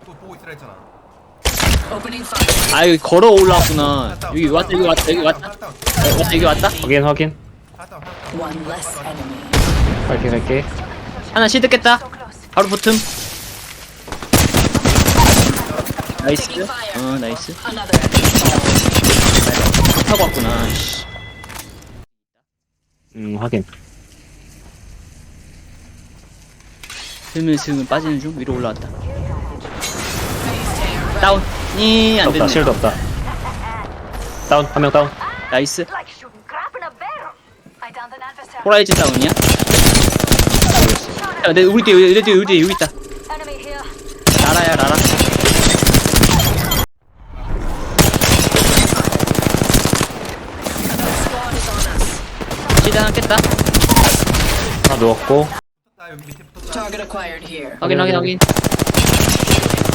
그거 보고 있으라 했잖아. 아 여기 걸어 올라왔구나 여기 왔다 여기 왔다 여기 왔다. 어, 왔다 여기 왔다 확인 확인 하다운. 하다운. One less enemy. 갈게 갈게 하나 실드 깼다 바로 붙음 나이스 어 나이스 Another enemy. 타고 왔구나 씨. 음 확인 슬슬 슬 빠지는 중 위로 올라왔다 다운 이 없다 안됐네 실드 없다 다운 한 명 다운 나이스 Like shooting crap in a barrel. I downed an adversary. 호라이즌 다운이야? 야, 내 우리 뒤에 우리 뒤에 우리 뒤에 여기 있다 Enemy here. 라라야 라라. 실드 하나 깼다 하나 누웠고. Target acquired here. 확인 확인 확인 조각 조각 크랙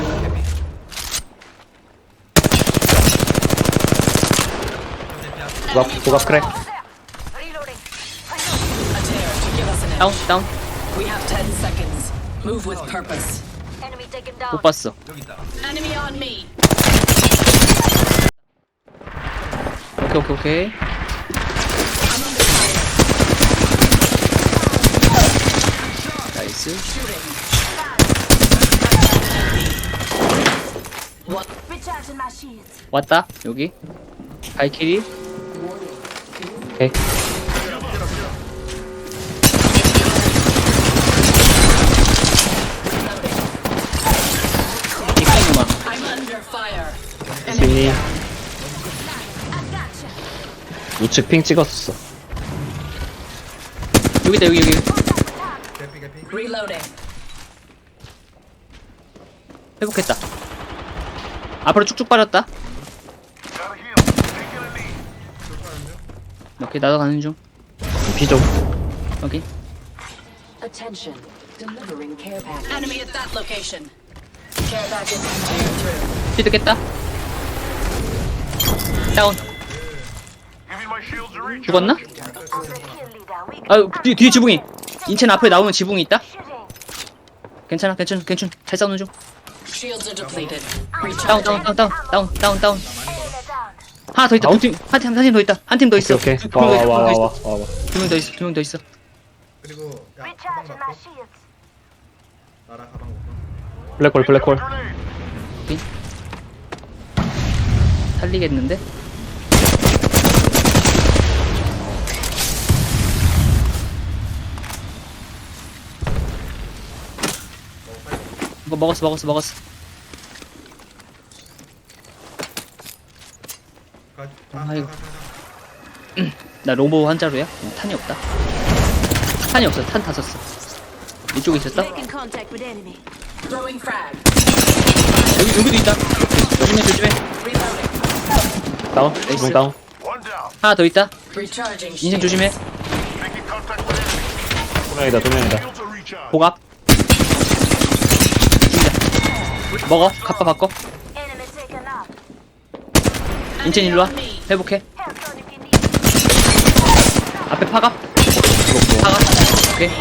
Reloading. A us an edge. 다운 다운 We have 10 seconds. Move with purpose. Enemy taken down. 못 봤어. 오케이 오케이 오케이. 나이스. 왔다 여기 발키리 오케이. 신이 우측 핑 찍었어 여기다 여기 여기. 회복했다 앞으로 쭉쭉 빠졌다 오케이 나도 가는 중 피좀 여기 Attention. Delivering care package. Enemy at that location. Care package tear through. 필드 깼다 다운 죽었나? I'm the kill leader. We 아 뒤, 뒤에 지붕이 인첸 앞에 나오는 지붕이 있다? 괜찮아 괜찮아 괜찮아 잘 싸우는 중 Shields are depleted. 다운 다운 다운 다운 다운 다운 다운 down. 하나 더 있다? 두팀한팀한 팀 더 있다 한 팀 더 있어 오케이 두명더 있어 와와 와 와 와 두명 더 있어 두 명 더 있어 그리고 야 가방 Recharging my 받고. shields. 나라 가방 먹고. 블랙홀 블랙홀 살리겠는데? 이거 먹었어 먹었어 먹었어 가. 아이고. 나 로보 한자루야? 어, 탄이 없다 탄이 없어 탄 다 썼어 이쪽에 있었다? Making contact with enemy. Throwing frag. 여기 여기도 있다 조심해 조심해 Reloading. 다운 지붕 다운 하나 더 있다 Recharging. 인생 조심해 두 명이다 두 명이다 복압 먹어 갑바 바꿔. 인첸 일로와 회복해. 앞에 파갑 파갑